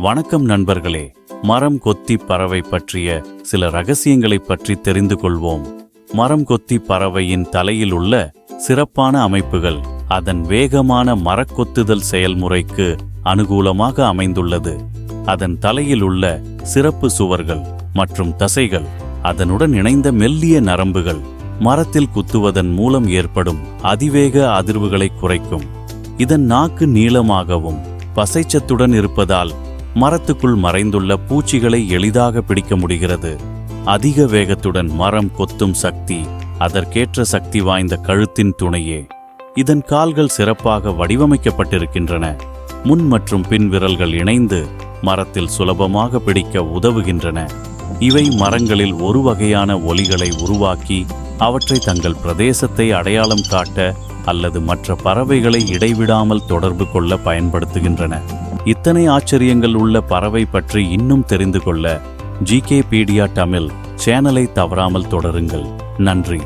வணக்கம் நண்பர்களே. மரம் கொத்தி பறவை பற்றிய சில ரகசியங்களைப் பற்றி தெரிந்து கொள்வோம். மரம் கொத்தி பறவையின் தலையில் உள்ள சிறப்பான அமைப்புகள் அதன் வேகமான மரக்கொத்துதல் செயல்முறைக்கு அனுகூலமாக அமைந்துள்ளது. அதன் தலையில் உள்ள சிறப்பு சுவர்கள் மற்றும் தசைகள் அதனுடன் இணைந்த மெல்லிய நரம்புகள் மரத்தில் குத்துவதன் மூலம் ஏற்படும் அதிவேக அதிர்வுகளை குறைக்கும். இதன் நாக்கு நீளமாகவும் பசைச்சத்துடன் இருப்பதால் மரத்துக்குள் மறைந்துள்ள பூச்சிகளை எளிதாக பிடிக்க முடிகிறது. அதிக வேகத்துடன் மரம் கொத்தும் சக்தி அதற்கேற்ற சக்தி வாய்ந்த கழுத்தின் துணையே. இதன் கால்கள் சிறப்பாக வடிவமைக்கப்பட்டிருக்கின்றன. முன் மற்றும் பின் விரல்கள் இணைந்து மரத்தில் சுலபமாக பிடிக்க உதவுகின்றன. இவை மரங்களில் ஒரு வகையான ஒலிகளை உருவாக்கி அவற்றை தங்கள் பிரதேசத்தை அடையாளம் காட்ட அல்லது மற்ற பறவைகளை இடைவிடாமல் தொடர்பு கொள்ள பயன்படுத்துகின்றன. இத்தனை ஆச்சரியங்கள் உள்ள பறவை பற்றி இன்னும் தெரிந்து கொள்ள ஜிகே பீடியா தமிழ் சேனலை தவறாமல் தொடருங்கள். நன்றி.